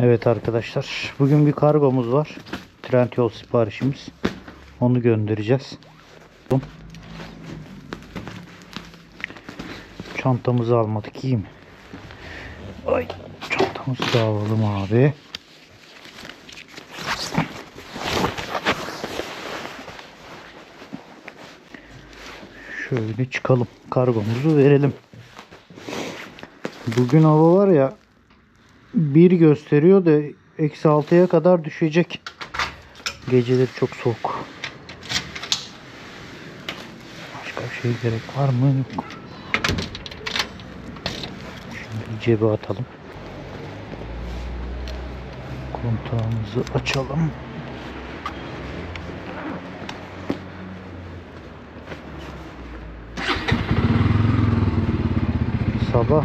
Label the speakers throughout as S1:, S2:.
S1: Evet arkadaşlar. Bugün bir kargomuz var. Trendyol siparişimiz. Onu göndereceğiz. Çantamızı almadık iyi mi? Ay çantamızı da alalım abi. Şöyle çıkalım. Kargomuzu verelim. Bugün hava var ya bir gösteriyor da eksi 6'ya kadar düşecek. Geceleri çok soğuk. Başka bir şey gerek var mı? Yok. Şimdi cebe atalım. Kontağımızı açalım. Sabah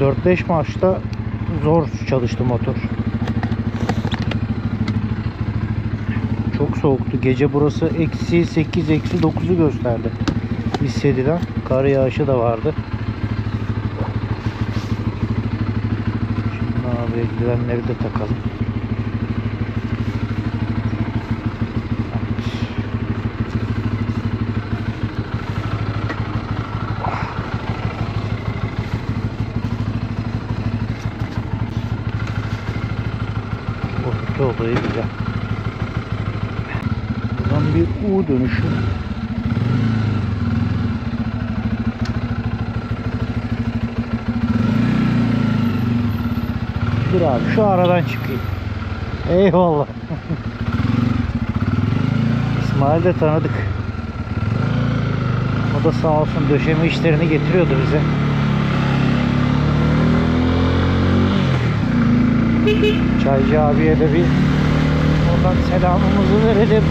S1: 4-5 maçta zor çalıştı motor. Çok soğuktu. Gece burası eksi 8, eksi 9'u gösterdi. Hissedilen. Kar yağışı da vardı. Şimdi abi eldivenleri de takalım. Güzel. Buradan bir U dönüşü. Dur abi şu aradan çıkayım. Eyvallah. İsmail de tanıdık. O da sağ olsun döşeme işlerini getiriyordu bize. Çaycı abiye de bir oradan selamımızı verelim.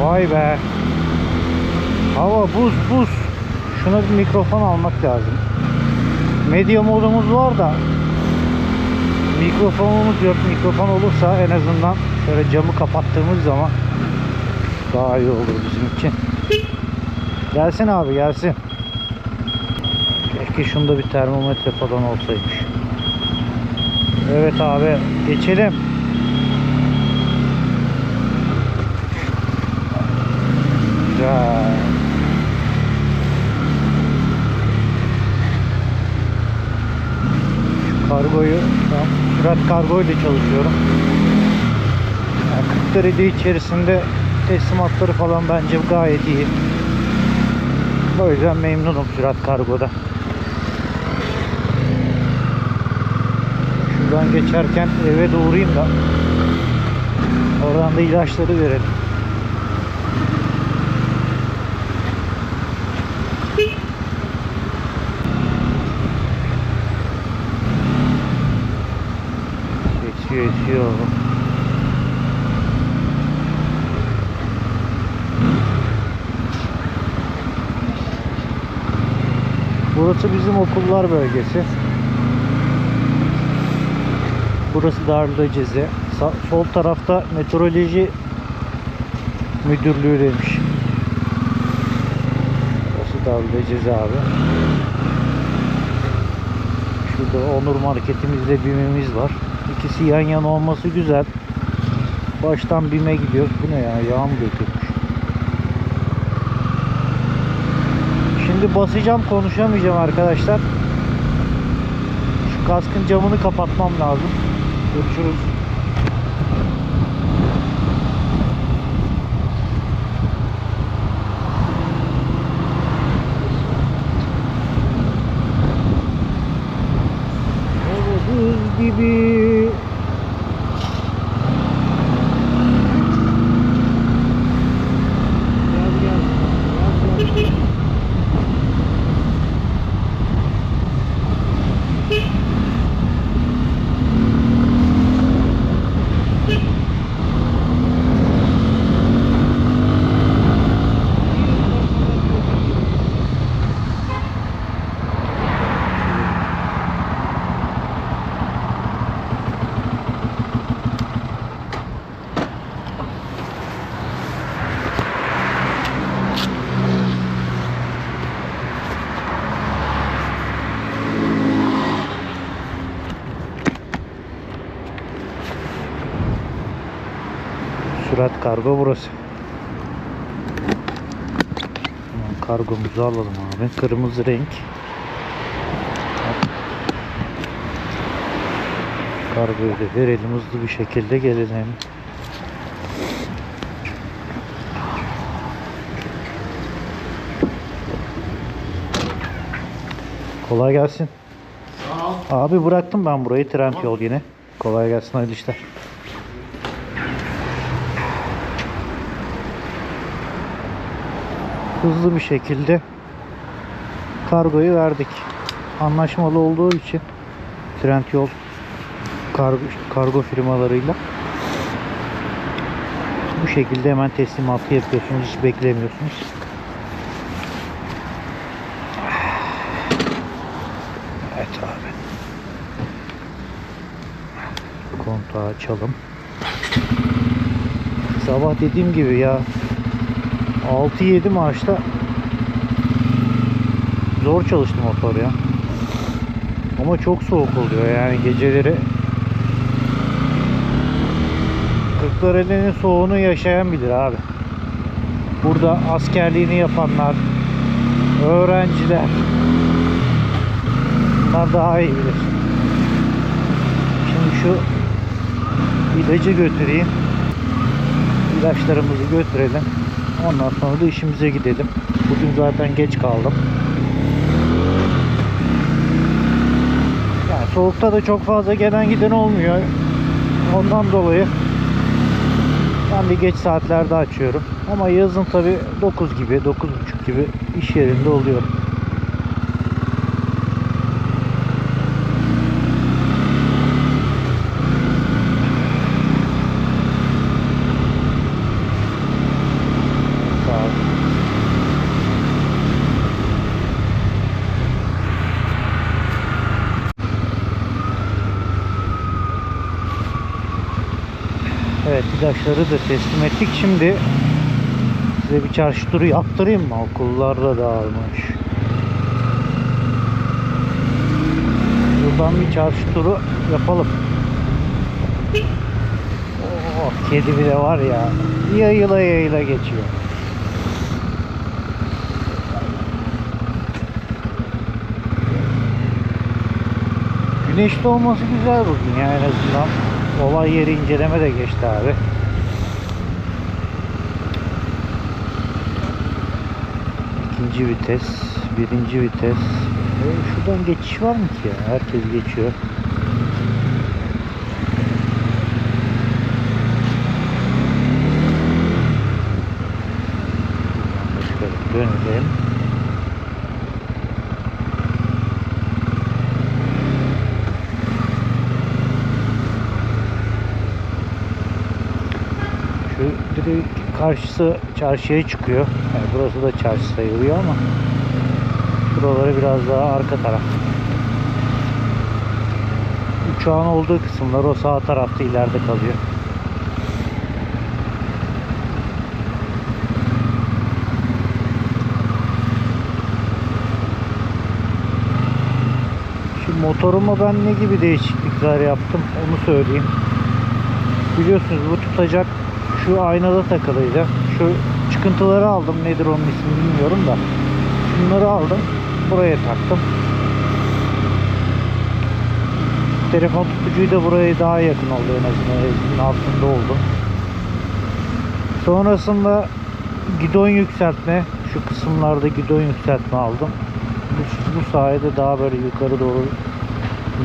S1: Vay be. Hava buz buz. Şuna bir mikrofon almak lazım. Medya modumuz var da mikrofonumuz yok. Mikrofon olursa en azından şöyle camı kapattığımız zaman daha iyi olur bizim için. Gelsin abi gelsin. Keşke şunda bir termometre falan olsaymış. Evet abi geçelim. Güzel. Şu kargoyu sürat kargo ile çalışıyorum. Yani 40 derece içerisinde teslimatları falan bence gayet iyi. O yüzden memnunum sürat kargoda. Şuradan geçerken eve doğrayayım da oradan da ilaçları verelim. Esiyor. Burası bizim okullar bölgesi. Burası Darülaceze. Sa- sol tarafta meteoroloji müdürlüğü demiş. Burası Darülaceze abi. Şurada Onur Marketimizde BİM'imiz var. İkisi yan yana olması güzel. Baştan BİM'e gidiyoruz. Bu ne ya? Yağ mı dökülmüş? Şimdi basacağım konuşamayacağım arkadaşlar. Şu kaskın camını kapatmam lazım. Görüşürüz. Hava buz gibi. Gel gel. Gel gel. Murat Kargo burası. Kargomuzu alalım abi. Kırmızı renk. Kargoyu da verelim hızlı bir şekilde gelelim. Kolay gelsin.
S2: Sağ ol.
S1: Abi bıraktım ben burayı trend yol yine. Kolay gelsin hayırlı işler. Hızlı bir şekilde kargoyu verdik. Anlaşmalı olduğu için trend yol kargo, kargo firmalarıyla bu şekilde hemen teslimatı yapıyorsunuz. Hiç beklemiyorsunuz. Evet abi. Kontağı açalım. Sabah dediğim gibi ya 6-7 maaşta zor çalıştı motor ya. Ama çok soğuk oluyor yani geceleri Kırklareli'nin soğuğunu yaşayan bilir abi. Burada askerliğini yapanlar, öğrenciler bunlar daha iyi bilir. Şimdi şu ilacı götüreyim. İlaçlarımızı götürelim. Ondan sonra da işimize gidelim. Bugün zaten geç kaldım. Yani soğukta da çok fazla gelen giden olmuyor. Ondan dolayı ben bir geç saatlerde açıyorum. Ama yazın tabi 9 gibi, 9.30 gibi iş yerinde oluyorum. Sağ ol. Evet ilaçları da teslim ettik. Şimdi size bir çarşı turu yaptırayım mı? Okullarda dağılmış. Buradan bir çarşı turu yapalım. Oh, kedi bile var ya. Yayıla yayıla geçiyor. Güneşli olması güzel bugün yani en azından. Olay yeri inceleme de geçti abi. İkinci vites, birinci vites. E, şuradan geçiş var mı ki? Herkes geçiyor. Şuradan da şöyle dönelim. Şu direkt karşısı çarşıya çıkıyor. Yani burası da çarşı sayılıyor ama buraları biraz daha arka taraf. Uçağın olduğu kısımlar o sağ tarafta ileride kalıyor. Şu motoruma ben ne gibi değişiklikler yaptım onu söyleyeyim. Biliyorsunuz bu tutacak şu aynada takılıydı. Şu çıkıntıları aldım. Nedir onun ismi bilmiyorum da. Şunları aldım. Buraya taktım. Telefon tutucuyu da buraya daha yakın oldu en azından. Altında oldu. Sonrasında gidon yükseltme. Şu kısımlarda gidon yükseltme aldım. Bu, bu sayede daha böyle yukarı doğru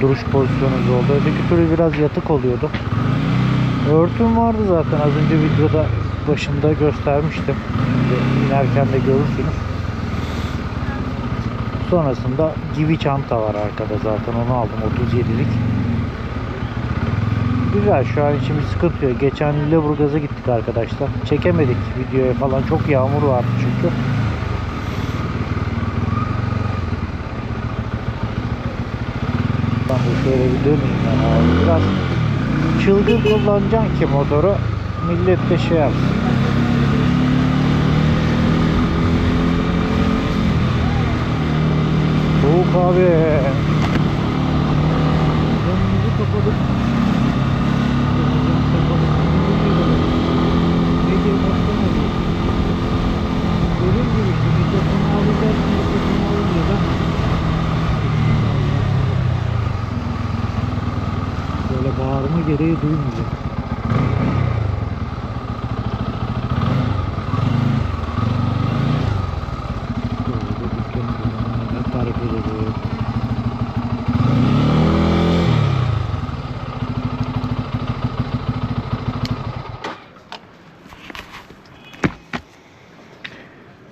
S1: duruş pozisyonumuz oldu. Öteki türlü biraz yatık oluyordu. Örtüm vardı zaten az önce videoda başında göstermiştim. Şimdi inerken de görürsünüz. Sonrasında gibi çanta var arkada zaten onu aldım 37'lik. Güzel şu an için bir sıkıntı yok. Geçen Lüleburgaz'a gittik arkadaşlar. Çekemedik videoya falan çok yağmur vardı çünkü. Şöyle bir döneyim ben abi. Biraz çılgın kullanacaksın ki motoru millet de şey yapsın. Soğuk abi. Kapadık. Önümüzü kapadık. Gereği duymayacak.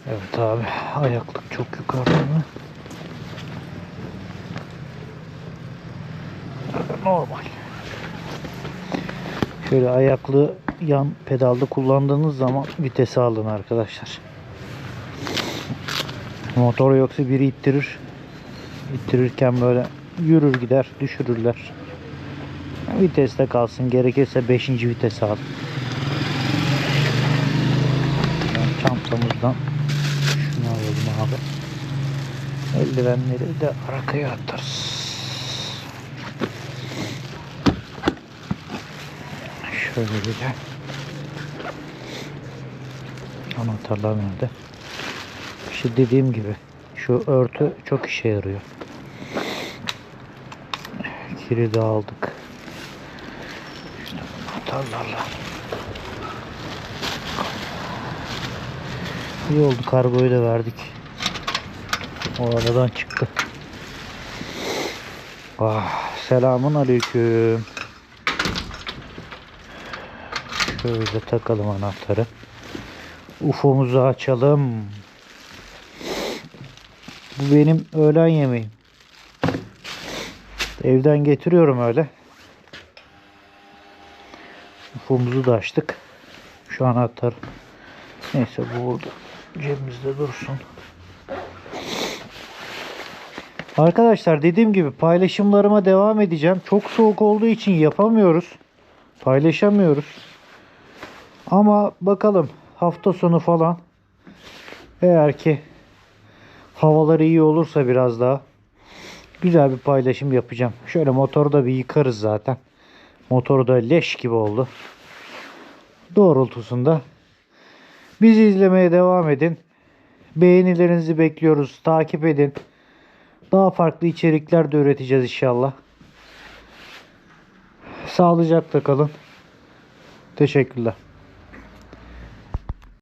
S1: Evet abi ayaklık çok yukarıda mı? Normal. Şöyle ayaklı yan pedalda kullandığınız zaman vitesi alın arkadaşlar. Motor yoksa biri ittirir. İttirirken böyle yürür gider düşürürler. Viteste kalsın gerekirse 5. vitese al. Çantamızdan şunu alalım abi. Eldivenleri de arkaya atarız. Şöyle bir de anahtarlar nerede? İşte dediğim gibi şu örtü çok işe yarıyor. Kiri de aldık. İşte anahtarlarla. İyi oldu kargoyu da verdik. O aradan çıktı. Ah, selamun aleyküm. Şöyle takalım anahtarı. UFO'muzu açalım. Bu benim öğlen yemeğim. Evden getiriyorum öyle. UFO'muzu da açtık. Şu anahtar. Neyse bu burada cebimizde dursun. Arkadaşlar dediğim gibi paylaşımlarıma devam edeceğim. Çok soğuk olduğu için yapamıyoruz. Paylaşamıyoruz. Ama bakalım hafta sonu falan eğer ki havalar iyi olursa biraz daha güzel bir paylaşım yapacağım. Şöyle motoru da bir yıkarız zaten. Motoru da leş gibi oldu. Doğrultusunda bizi izlemeye devam edin. Beğenilerinizi bekliyoruz. Takip edin. Daha farklı içerikler de üreteceğiz inşallah. Sağlıcakla kalın. Teşekkürler.